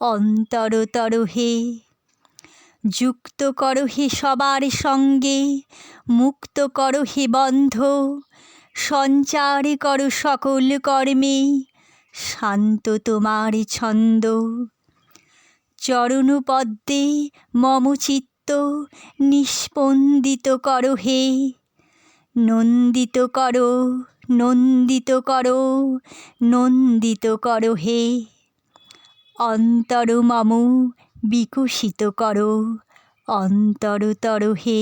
অন্তরতর হে। যুক্ত করো হে সবার সঙ্গে, মুক্ত করো হে বন্ধ, সঞ্চার করো সকল কর্মে, শান্ত তোমার ছন্দ। চরণপদ্মে মম চিত্ত নিস্পন্দিত করো হে, নন্দিত করো নন্দিত করো নন্দিত করো হে। অন্তর মম বিকশিত কর। অন্তরতর হে